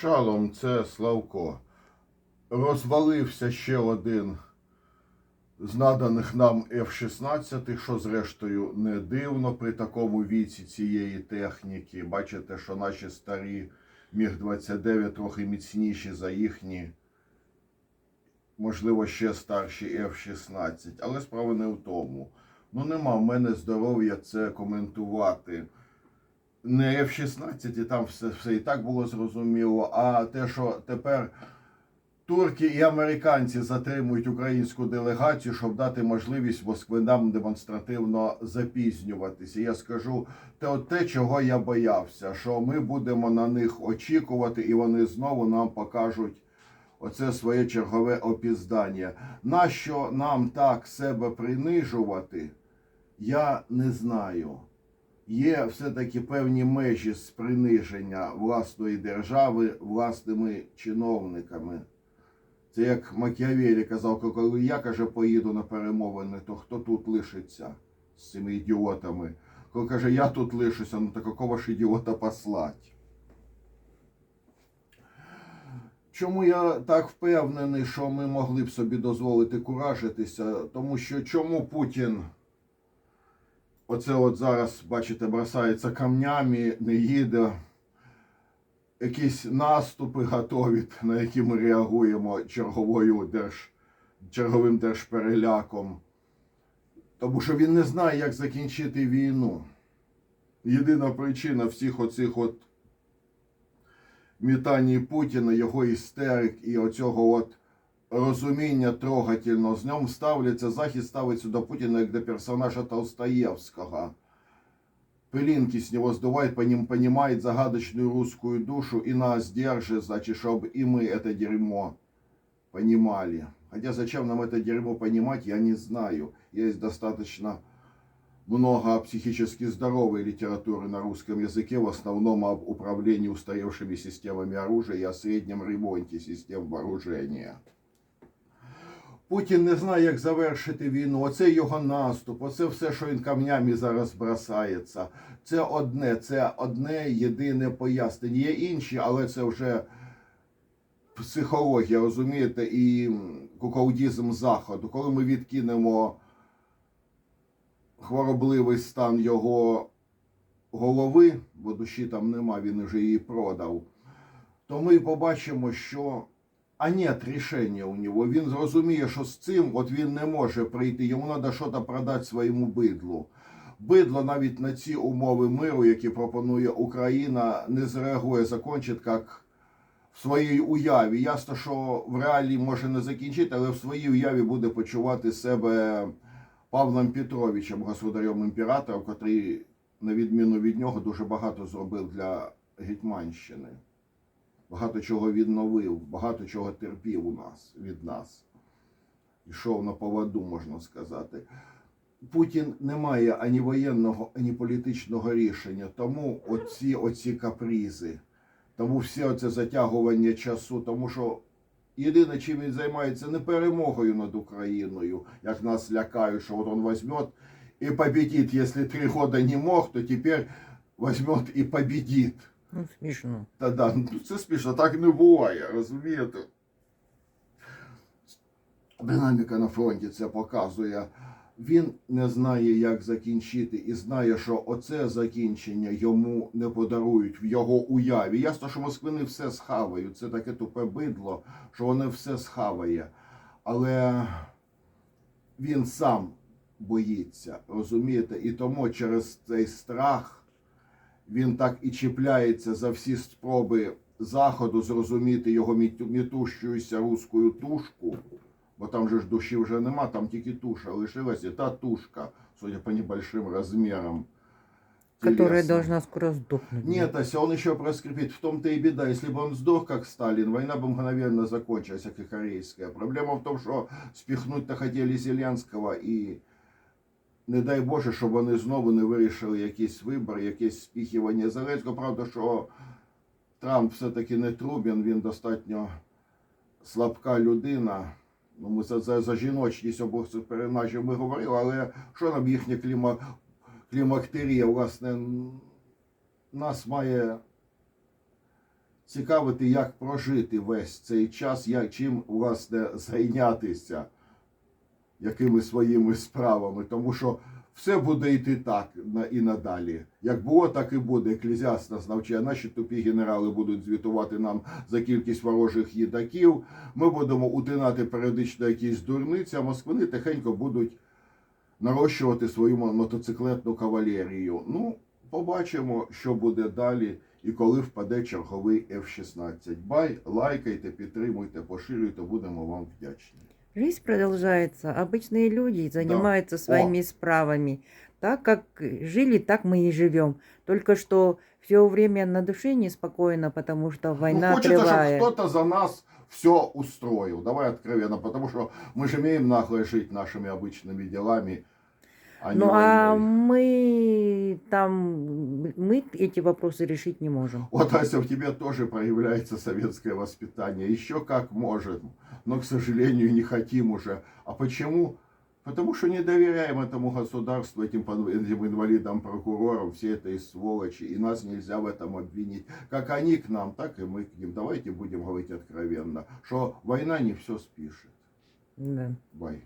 Шалом, це Славко. Розвалився ще один з наданих нам F-16, що зрештою не дивно при такому віці цієї техніки. Бачите, що наші старі Міг-29 трохи міцніші за їхні, можливо, ще старші F-16. Але справа не в тому. Ну, нема в мене здоров'я це коментувати не F-16, і там все, все і так було зрозуміло. А те, що тепер турки і американці затримують українську делегацію, щоб дати можливість москвинам демонстративно запізнюватися. Я скажу те, те, чого я боявся, що ми будемо на них очікувати, і вони знову нам покажуть. Оце своє чергове опіздання. Нащо нам так себе принижувати, я не знаю є все-таки певні межі з приниження власної держави власними чиновниками. Це як Макіавелі казав, коли я каже, поїду на перемовини, то хто тут лишиться з цими ідіотами? Коли каже, я тут лишуся, ну то какого ж ідіота послать? Чому я так впевнений, що ми могли б собі дозволити куражитися? Тому що чому Путін оце от зараз, бачите, бросається камнями, не їде. Якісь наступи готові, на які ми реагуємо черговою держ, черговим держпереляком. Тому що він не знає, як закінчити війну. Єдина причина всіх оцих от мітаній Путіна, його істерик і оцього от розуміння трогательно з ньому ставляться, Захід ставиться до Путіна як до персонажа Толстоєвського. Пылинки с него сдувает, по ним понимает загадочную русскую душу и нас держит, значит, чтобы и мы это дерьмо понимали. Хотя зачем нам это дерьмо понимать, я не знаю. Есть достаточно много психически здоровой литературы на русском языке, в основном об управлении устаревшими системами оружия и о среднем ремонте систем вооружения. Путін не знає, як завершити війну. Оце його наступ, оце все, що він камнями зараз бросається. Це одне, це одне єдине пояснення. Є інші, але це вже психологія, розумієте, і кукаудізм заходу. Коли ми відкинемо хворобливий стан його голови, бо душі там нема, він вже її продав, то ми побачимо, що а нет рішення у нього. Він зрозуміє, що з цим от він не може прийти. Йому треба щось продати своєму бидлу. Бидло навіть на ці умови миру, які пропонує Україна, не зреагує, закончить як в своїй уяві. Ясно, що в реалі може не закінчити, але в своїй уяві буде почувати себе Павлом Петровичем, государем імператором, котрий, на відміну від нього, дуже багато зробив для Гетьманщини багато чого відновив, багато чого терпів у нас від нас. Ішов на поводу, можна сказати. Путін не має ані воєнного, ані політичного рішення. Тому оці, оці капризи, тому все оце затягування часу, тому що єдине, чим він займається, не перемогою над Україною, як нас лякають, що от він візьме і победить. Якщо три роки не мог, то тепер візьме і победить. Ну, смішно. Та да, ну це смішно, так не буває, розумієте? Динаміка на фронті це показує. Він не знає, як закінчити, і знає, що оце закінчення йому не подарують в його уяві. Ясно, що москвини все схавають. Це таке тупе бидло, що вони все схаває. Але він сам боїться, розумієте? І тому через цей страх він так і чіпляється за всі спроби Заходу зрозуміти його міту- мітущуюся руською тушку, бо там же ж душі вже нема, там тільки туша лишилася, та тушка, судя по небольшим розмірам. Которая телесным. должна скоро сдохнуть. Нет, Ася, он еще проскрипит. В том-то и беда. Если бы он сдох, как Сталин, война бы мгновенно закончилась, как и корейская. Проблема в том, что спихнуть-то хотели Зеленского і не дай Боже, щоб вони знову не вирішили якийсь вибор, якесь спіхування Зеленського. Правда, що Трамп все-таки не Трубін, він достатньо слабка людина. Ну, ми за, за, за жіночність обох перенажів ми говорили, але що нам їхня кліма, клімактерія, власне, нас має цікавити, як прожити весь цей час, як чим власне зайнятися, якими своїми справами, тому що все буде йти так і надалі. Як було, так і буде. Еклезіаст нас навчає. Наші тупі генерали будуть звітувати нам за кількість ворожих їдаків. Ми будемо утинати періодично якісь дурниці, а москвини тихенько будуть нарощувати свою мотоциклетну кавалерію. Ну, побачимо, що буде далі і коли впаде черговий F-16. Бай, лайкайте, підтримуйте, поширюйте, будемо вам вдячні. Жизнь продолжается. Обычные люди занимаются своими справами. Так как жили, так мы и живем. Только что все время на душе неспокойно, потому что война ну, хочется, чтобы триває. кто-то за нас все устроил. Давай откровенно, потому что мы же имеем нагло жить нашими обычными делами, а Ну а мы там, мы эти вопросы решить не можем. Вот, Ася, в тебе тоже проявляется советское воспитание. Еще как можем, но, к сожалению, не хотим уже. А почему? Потому что не доверяем этому государству, этим, этим инвалидам, прокурорам, все этой сволочи. И нас нельзя в этом обвинить. Как они к нам, так и мы к ним. Давайте будем говорить откровенно, что война не все спишет. Да. Бай.